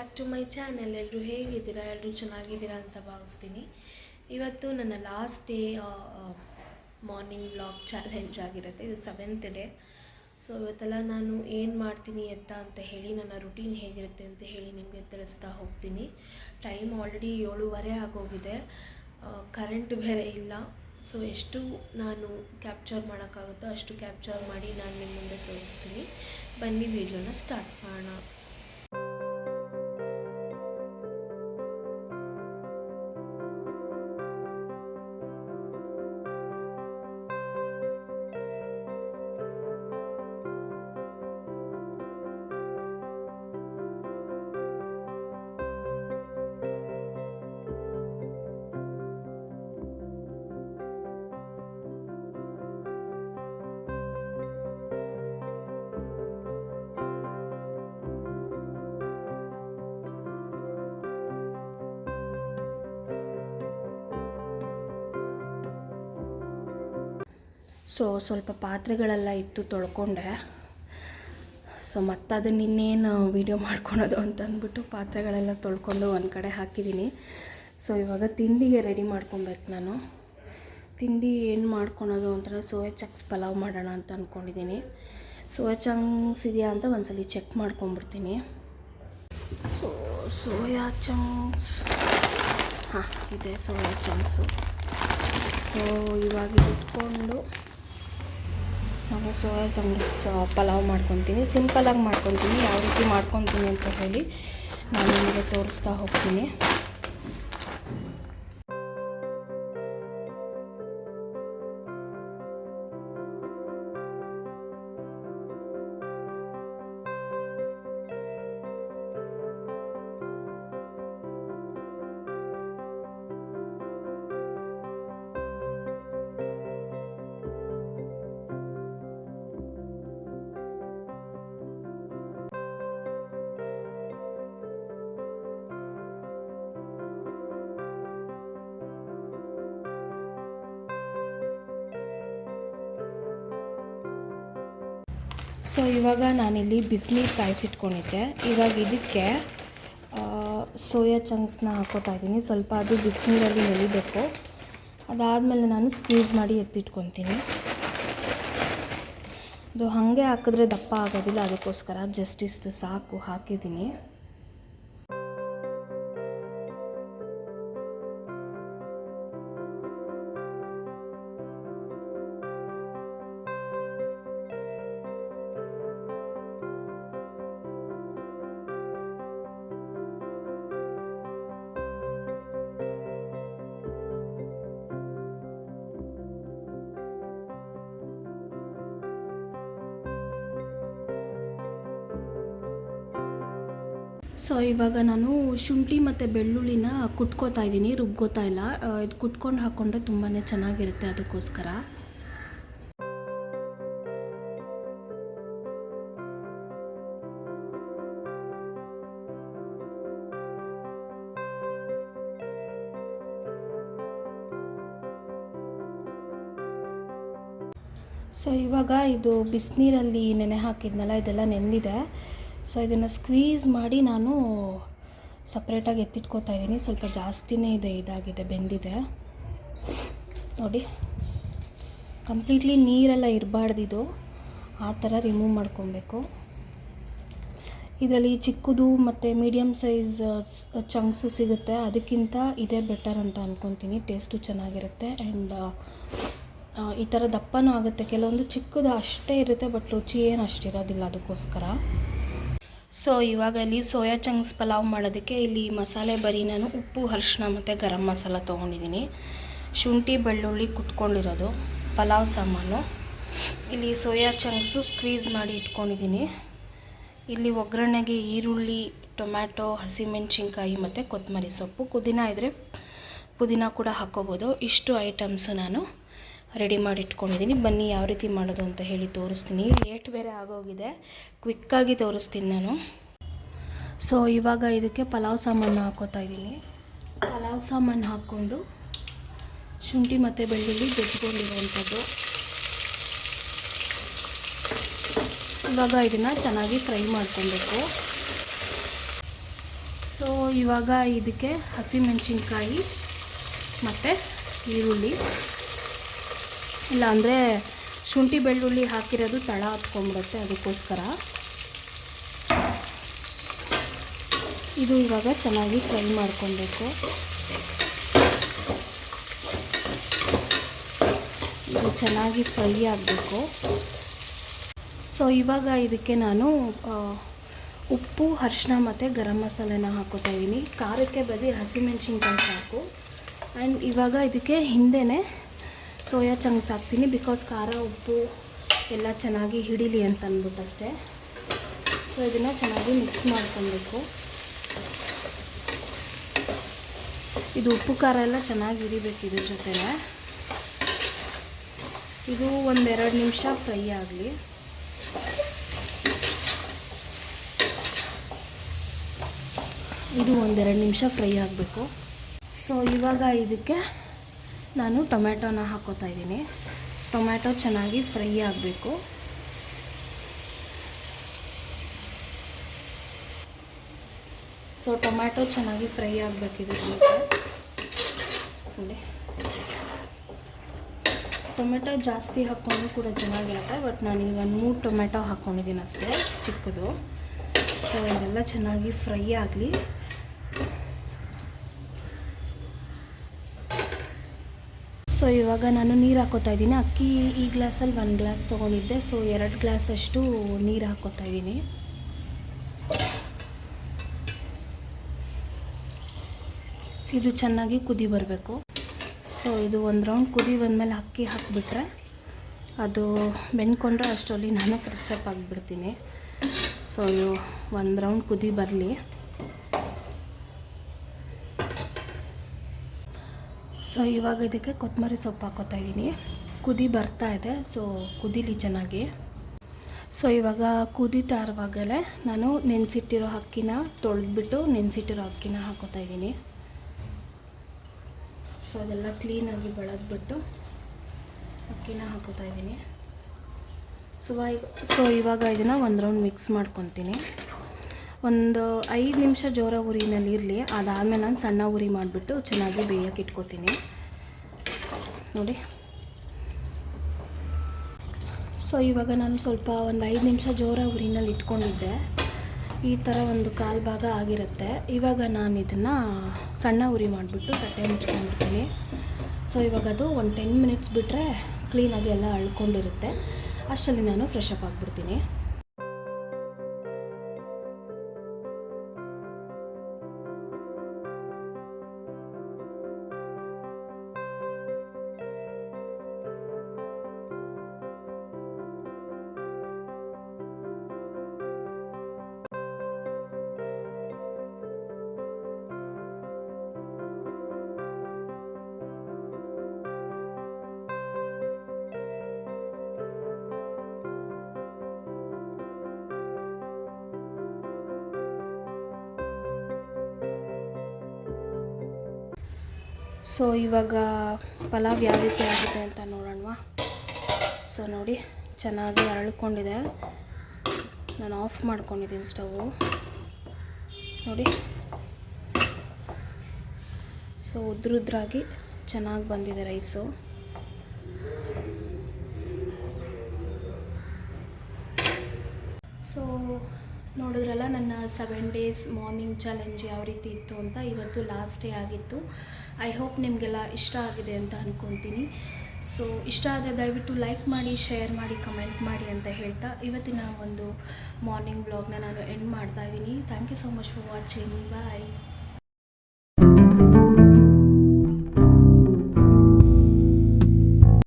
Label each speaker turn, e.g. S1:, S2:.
S1: Back to my channel ಎಲ್ಲರೂ ಹೇಗಿದ್ದೀರಾ? ಎಲ್ಲರೂ ಚೆನ್ನಾಗಿದ್ದೀರಾ ಅಂತ ಭಾವಿಸ್ತೀನಿ. ಇವತ್ತು ನನ್ನ last day morning blog challenge ಆಗಿರುತ್ತೆ. ಇದು ಸೆವೆಂತ್ ಡೇ ಸೊ ಇವತ್ತೆಲ್ಲ ನಾನು ಏನು ಮಾಡ್ತೀನಿ ಎತ್ತ ಅಂತ ಹೇಳಿ, ನನ್ನ ರುಟೀನ್ ಹೇಗಿರುತ್ತೆ ಅಂತ ಹೇಳಿ ನಿಮಗೆ ತಿಳಿಸ್ತಾ ಹೋಗ್ತೀನಿ. ಟೈಮ್ ಆಲ್ರೆಡಿ ಏಳುವರೆ ಆಗೋಗಿದೆ. ಕರೆಂಟ್ ಬೇರೆ ಇಲ್ಲ. ಸೊ ಎಷ್ಟು ನಾನು ಕ್ಯಾಪ್ಚರ್ ಮಾಡೋಕ್ಕಾಗುತ್ತೋ ಅಷ್ಟು ಕ್ಯಾಪ್ಚರ್ ಮಾಡಿ ನಾನು ನಿಮ್ಮ ಮುಂದೆ ತೋರಿಸ್ತೀನಿ. ಬನ್ನಿ ವೀಡಿಯೋನ ಸ್ಟಾರ್ಟ್ ಮಾಡೋಣ. ಸೊ ಸ್ವಲ್ಪ ಪಾತ್ರೆಗಳೆಲ್ಲ ಇತ್ತು ತೊಳ್ಕೊಂಡೆ. ಸೊ ಮತ್ತು ಅದನ್ನ ಇನ್ನೇನು ವೀಡಿಯೋ ಮಾಡ್ಕೊಳೋದು ಅಂತ ಅಂದ್ಬಿಟ್ಟು ಪಾತ್ರೆಗಳೆಲ್ಲ ತೊಳ್ಕೊಂಡು ಒಂದು ಕಡೆ ಹಾಕಿದ್ದೀನಿ ಸೊ ಇವಾಗ ತಿಂಡಿಗೆ ರೆಡಿ ಮಾಡ್ಕೊಬೇಕು ನಾನು. ತಿಂಡಿ ಏನು ಮಾಡ್ಕೊಳೋದು ಅಂತಂದರೆ ಸೋಯಾ ಚಕ್ಸ್ ಪಲಾವ್ ಮಾಡೋಣ ಅಂತ ಅಂದ್ಕೊಂಡಿದ್ದೀನಿ ಸೋಯಾ ಚಂಕ್ಸ್ ಇದೆಯಾ ಅಂತ ಒಂದ್ಸಲಿ ಚೆಕ್ ಮಾಡ್ಕೊಂಬಿಡ್ತೀನಿ ಸೊ ಸೋಯಾ ಚಂಕ್ಸ್ ಹಾಂ, ಇದೆ ಸೋಯಾ ಚಂಕ್ಸು ಸೊ ಇವಾಗ ಇಟ್ಕೊಂಡು ನಾನು ಸೋಯಾ ಚಂಕ್ಸ್ ಪಲಾವ್ ಮಾಡ್ಕೊತೀನಿ. ಸಿಂಪಲಾಗಿ ಮಾಡ್ಕೊತೀನಿ. ಯಾವ ರೀತಿ ಮಾಡ್ಕೊತೀನಿ ಅಂತ ಹೇಳಿ ನಾನು ನಿಮಗೆ ತೋರಿಸ್ತಾ ಹೋಗ್ತೀನಿ. ಸೊ, ಇವಾಗ ನಾನಿಲ್ಲಿ ಬಿಸಿನೀರು ಕಾಯಿಸಿಟ್ಕೊಂಡಿದ್ದೆ. ಇವಾಗ ಇದಕ್ಕೆ ಸೋಯಾ ಚಂಕ್ಸ್ನ ಹಾಕೋತಾ ಇದ್ದೀನಿ. ಸ್ವಲ್ಪ ಅದು ಬಿಸಿನೀರಲ್ಲಿ ನೆಲಿಬೇಕು. ಅದಾದಮೇಲೆ ನಾನು ಸ್ಕ್ವೀಸ್ ಮಾಡಿ ಎತ್ತಿಟ್ಕೊತೀನಿ. ಅದು ಹಾಗೆ ಹಾಕಿದ್ರೆ ದಪ್ಪ ಆಗೋದಿಲ್ಲ. ಅದಕ್ಕೋಸ್ಕರ ಜಸ್ಟ್ ಇಷ್ಟು ಸಾಕು ಹಾಕಿದ್ದೀನಿ. ಸೊ ಇವಾಗ ನಾನು ಶುಂಠಿ ಮತ್ತು ಬೆಳ್ಳುಳ್ಳಿನ ಕುಟ್ಕೋತಾ ಇದ್ದೀನಿ, ರುಬ್ಕೋತಾ ಇಲ್ಲ. ಇದು ಕುಟ್ಕೊಂಡು ಹಾಕ್ಕೊಂಡ್ರೆ ತುಂಬಾ ಚೆನ್ನಾಗಿರುತ್ತೆ ಅದಕ್ಕೋಸ್ಕರ. ಸೊ ಇವಾಗ ಇದು ಬಿಸಿನೀರಲ್ಲಿ ನೆನೆ ಹಾಕಿದ್ನಲ್ಲ, ಇದೆಲ್ಲ ನೆಂದಿದೆ ಸೊ ಇದನ್ನು ಸ್ಕ್ವೀಸ್ ಮಾಡಿ ನಾನು ಸಪ್ರೇಟಾಗಿ ಎತ್ತಿಟ್ಕೋತಾ ಇದ್ದೀನಿ. ಸ್ವಲ್ಪ ಜಾಸ್ತಿನೇ ಇದೆ, ಇದಾಗಿದೆ, ಬೆಂದಿದೆ. ನೋಡಿ. ಕಂಪ್ಲೀಟ್ಲಿ ನೀರೆಲ್ಲ ಇರಬಾರ್ದಿದು. ಆ ಥರ ರಿಮೂವ್ ಮಾಡ್ಕೊಬೇಕು. ಇದರಲ್ಲಿ ಚಿಕ್ಕದು ಮತ್ತು ಮೀಡಿಯಮ್ ಸೈಜ್ ಚಂಕ್ಸು ಸಿಗುತ್ತೆ. ಅದಕ್ಕಿಂತ ಇದೇ ಬೆಟರ್ ಅಂತ ಅಂದ್ಕೊತೀನಿ ಟೇಸ್ಟು ಚೆನ್ನಾಗಿರುತ್ತೆ. ಆ್ಯಂಡ್ ಈ ಥರ ದಪ್ಪನೂ ಆಗುತ್ತೆ. ಕೆಲವೊಂದು ಚಿಕ್ಕದು ಅಷ್ಟೇ ಇರುತ್ತೆ ಬಟ್ ರುಚಿ ಏನು ಅಷ್ಟಿರೋದಿಲ್ಲ ಅದಕ್ಕೋಸ್ಕರ. ಸೊ, ಇವಾಗ ಇಲ್ಲಿ ಸೋಯಾ ಚಂಕ್ಸ್ ಪಲಾವ್ ಮಾಡೋದಕ್ಕೆ ಇಲ್ಲಿ ಮಸಾಲೆ ಬರೀ ನಾನು ಉಪ್ಪು ಅರಿಶಿನ ಮತ್ತು ಗರಂ ಮಸಾಲ ತೊಗೊಂಡಿದ್ದೀನಿ. ಶುಂಠಿ, ಬೆಳ್ಳುಳ್ಳಿ ಕುಟ್ಕೊಂಡಿರೋದು, ಪಲಾವ್ ಸಾಮಾನು. ಇಲ್ಲಿ ಸೋಯಾ ಚಂಕ್ಸು ಸ್ಕ್ವೀಸ್ ಮಾಡಿ ಇಟ್ಕೊಂಡಿದ್ದೀನಿ. ಇಲ್ಲಿ ಒಗ್ಗರಣೆಗೆ ಈರುಳ್ಳಿ, ಟೊಮ್ಯಾಟೊ, ಹಸಿಮೆಣಸಿನ್ಕಾಯಿ ಮತ್ತು ಕೊತ್ತಂಬರಿ ಸೊಪ್ಪು. ಪುದೀನ ಇದ್ದರೆ ಪುದೀನ ಕೂಡ ಹಾಕ್ಕೋಬೋದು ಇಷ್ಟು ಐಟಮ್ಸು ನಾನು ರೆಡಿ ಮಾಡಿ ಇಟ್ಕೊಂಡಿದ್ದೀನಿ ಬನ್ನಿ ಯಾವ ರೀತಿ ಮಾಡೋದು ಅಂತ ಹೇಳಿ ತೋರಿಸ್ತೀನಿ. ಲೇಟ್ ಬೇರೆ ಆಗೋಗಿದೆ. ಕ್ವಿಕ್ಕಾಗಿ ತೋರಿಸ್ತೀನಿ ನಾನು. ಸೊ ಇವಾಗ ಇದಕ್ಕೆ ಪಲಾವ್ ಸಾಮಾನು ಹಾಕೋತಾ ಇದ್ದೀನಿ. ಪಲಾವ್ ಸಾಮಾನು ಹಾಕ್ಕೊಂಡು ಶುಂಠಿ ಮತ್ತು ಬೆಳ್ಳುಳ್ಳಿ ಜಜ್ಕೊಂಡಿರುವಂಥದ್ದು ಇವಾಗ ಇದನ್ನು ಚೆನ್ನಾಗಿ ಫ್ರೈ ಮಾಡ್ಕೊಬೇಕು. ಸೊ ಇವಾಗ ಇದಕ್ಕೆ ಹಸಿಮೆಣಸಿನ್ಕಾಯಿ ಮತ್ತು ಈರುಳ್ಳಿ. ಇಲ್ಲಾಂದರೆ ಶುಂಠಿ ಬೆಳ್ಳುಳ್ಳಿ ಹಾಕಿರೋದು ತಳ ಹತ್ಕೊಂಡ್ಬಿಡುತ್ತೆ ಅದಕ್ಕೋಸ್ಕರ. ಇದು ಇವಾಗ ಚೆನ್ನಾಗಿ ಫ್ರೈ ಮಾಡ್ಕೊಬೇಕು ಇದು ಚೆನ್ನಾಗಿ ಫ್ರೈ ಆಗಬೇಕು. ಸೊ, ಇವಾಗ ಇದಕ್ಕೆ ನಾನು ಉಪ್ಪು ಅರಿಶಿನ ಮತ್ತು ಗರಂ ಮಸಾಲೆನ ಹಾಕೋತಾ ಇದ್ದೀನಿ ಖಾರಕ್ಕೆ ಬದಿ ಹಸಿಮೆಣ್ಸಿನ್ಕಾಯಿ ಸಾಕು. ಆ್ಯಂಡ್ ಇವಾಗ ಇದಕ್ಕೆ ಹಿಂದೆನೇ ಸೋಯಾ ಚಂಕ್ಸ್ ಹಾಕ್ತೀನಿ ಬಿಕಾಸ್ ಖಾರ, ಉಪ್ಪು ಎಲ್ಲ ಚೆನ್ನಾಗಿ ಹಿಡೀಲಿ ಅಂತ ಅಂದ್ಬಿಟ್ಟು ಅಷ್ಟೇ ಸೊ ಇದನ್ನು ಚೆನ್ನಾಗಿ ಮಿಕ್ಸ್ ಮಾಡ್ಕೊಬೇಕು. ಇದು ಉಪ್ಪು ಖಾರ ಎಲ್ಲ ಚೆನ್ನಾಗಿ ಹಿಡಿಬೇಕು ಇದ್ರ ಜೊತೆಗೆ ಇದು ಒಂದೆರಡು ನಿಮಿಷ ಫ್ರೈ ಆಗಲಿ. ಇದು ಒಂದೆರಡು ನಿಮಿಷ ಫ್ರೈ ಆಗಬೇಕು. ಸೊ ಇವಾಗ ಇದಕ್ಕೆ ನಾನು ಟೊಮ್ಯಾಟೋನ ಹಾಕೋತಾ ಇದ್ದೀನಿ. ಟೊಮ್ಯಾಟೊ ಚೆನ್ನಾಗಿ ಫ್ರೈ ಆಗಬೇಕು. ಸೊ ಟೊಮ್ಯಾಟೊ ಚೆನ್ನಾಗಿ ಫ್ರೈ ಆಗಬೇಕಿದೆ ನೋಡಿ. ಟೊಮೆಟೊ ಜಾಸ್ತಿ ಹಾಕ್ಕೊಂಡು ಕೂಡ ಚೆನ್ನಾಗಿರುತ್ತೆ, ಬಟ್ ನಾನು ಈಗ ಒಂದು ಮೂರು ಟೊಮೆಟೊ ಹಾಕ್ಕೊಂಡಿದ್ದೀನಿ ಅಷ್ಟೇ, ಚಿಕ್ಕದು. ಸೊ ಇದೆಲ್ಲ ಚೆನ್ನಾಗಿ ಫ್ರೈ ಆಗಲಿ. ಸೊ ಇವಾಗ ನಾನು ನೀರು ಹಾಕೋತಾ ಇದ್ದೀನಿ. ಅಕ್ಕಿ ಈ ಗ್ಲಾಸಲ್ಲಿ ಒಂದು ಗ್ಲಾಸ್ ತೊಗೊಂಡಿದ್ದೆ. ಸೊ ಎರಡು ಗ್ಲಾಸ್ ಅಷ್ಟು ನೀರು ಹಾಕೋತಾ ಇದ್ದೀನಿ. ಇದು ಚೆನ್ನಾಗಿ ಕುದಿ ಬರಬೇಕು. ಸೊ ಇದು ಒಂದು ರೌಂಡ್ ಕುದಿ ಬಂದಮೇಲೆ ಅಕ್ಕಿ ಹಾಕಿಬಿಟ್ರೆ ಅದು ಬೆಂದ್ಕೊಂಡ್ರೆ ಅಷ್ಟರಲ್ಲಿ ನಾನು ಫ್ರೆಶ್ ಅಪ್ ಆಗಿಬಿಡ್ತೀನಿ. ಸೊ ಒಂದು ರೌಂಡ್ ಕುದಿ ಬರಲಿ. ಸೊ ಇವಾಗ ಇದಕ್ಕೆ ಕೊತ್ತಂಬರಿ ಸೊಪ್ಪು ಹಾಕೋತಾ ಇದ್ದೀನಿ. ಕುದಿ ಬರ್ತಾ ಇದೆ, ಸೊ ಕುದೀಲಿ ಚೆನ್ನಾಗಿ. ಸೊ ಇವಾಗ ಕುದೀತಾ ಇರುವಾಗಲೇ ನಾನು ನೆನೆಸಿಟ್ಟಿರೋ ಅಕ್ಕಿನ ತೊಳೆದ್ಬಿಟ್ಟು ನೆನೆಸಿಟ್ಟಿರೋ ಅಕ್ಕಿನ ಹಾಕೋತಾ ಇದ್ದೀನಿ. ಸೊ ಅದೆಲ್ಲ ಕ್ಲೀನಾಗಿ ಬೆಳೆದ್ಬಿಟ್ಟು ಅಕ್ಕಿನ ಹಾಕೋತಾ ಇದ್ದೀನಿ. ಸೊ ಸೊ ಇವಾಗ ಇದನ್ನು ಒಂದು ರೌಂಡ್ ಮಿಕ್ಸ್ ಮಾಡ್ಕೊತೀನಿ. ಒಂದು ಐದು ನಿಮಿಷ ಜೋರ ಉರಿನಲ್ಲಿ ಇರಲಿ ಅದಾದಮೇಲೆ ನಾನು ಸಣ್ಣ ಉರಿ ಮಾಡಿಬಿಟ್ಟು ಚೆನ್ನಾಗಿ ಬೇಯಕ್ಕೆ ಇಟ್ಕೋತೀನಿ. ನೋಡಿ. ಸೊ ಇವಾಗ ನಾನು ಸ್ವಲ್ಪ ಒಂದು ಐದು ನಿಮಿಷ ಜೋರ ಉರಿನಲ್ಲಿ ಇಟ್ಕೊಂಡಿದ್ದೆ. ಈ ಥರ ಒಂದು ಕಾಲು ಭಾಗ ಆಗಿರುತ್ತೆ. ಇವಾಗ ನಾನು ಇದನ್ನು ಸಣ್ಣ ಉರಿ ಮಾಡಿಬಿಟ್ಟು ತಟ್ಟೆ ಮುಚ್ಕೊಂಡ್ಬಿಡ್ತೀನಿ. ಸೊ ಇವಾಗ ಅದು ಒಂದು ಟೆನ್ ಮಿನಿಟ್ಸ್ ಬಿಟ್ಟರೆ ಕ್ಲೀನಾಗಿ ಎಲ್ಲ ಅಳ್ಕೊಂಡಿರುತ್ತೆ. ಅಷ್ಟರಲ್ಲಿ ನಾನು ಫ್ರೆಶ್ ಅಪ್ ಆಗಿಬಿಡ್ತೀನಿ. ಸೊ ಇವಾಗ ಪಲಾವ್ ಯಾವ ರೀತಿ ಆಗಿದೆ ಅಂತ ನೋಡೋಣವಾ. ಸೊ ನೋಡಿ, ಚೆನ್ನಾಗಿ ಅರಳ್ಕೊಂಡಿದೆ. ನಾನು ಆಫ್ ಮಾಡ್ಕೊಂಡಿದ್ದೀನಿ ಸ್ಟವು ನೋಡಿ. ಸೊ ಉದ್ರುದ್ರಾಗಿ ಚೆನ್ನಾಗಿ ಬಂದಿದೆ ರೈಸು ಸೊ ನೋಡಿದ್ರಲ್ಲ, ನನ್ನ ಸೆವೆನ್ ಡೇಸ್ ಮಾರ್ನಿಂಗ್ ಚಾಲೆಂಜ್ ಯಾವ ರೀತಿ ಇತ್ತು ಅಂತ ಇವತ್ತು ಲಾಸ್ಟ್ ಡೇ ಆಗಿತ್ತು. ಐ ಹೋಪ್ ನಿಮಗೆಲ್ಲ ಇಷ್ಟ ಆಗಿದೆ ಅಂತ ಅಂದ್ಕೊತೀನಿ ಸೊ ಇಷ್ಟ ಆದರೆ ದಯವಿಟ್ಟು ಲೈಕ್ ಮಾಡಿ ಶೇರ್ ಮಾಡಿ ಕಮೆಂಟ್ ಮಾಡಿ ಅಂತ ಹೇಳ್ತಾ ಇವತ್ತಿನ ಒಂದು ಮಾರ್ನಿಂಗ್ ಬ್ಲಾಗ್ನ ನಾನು ಎಂಡ್ ಮಾಡ್ತಾ ಇದ್ದೀನಿ. Thank you so much for watching bye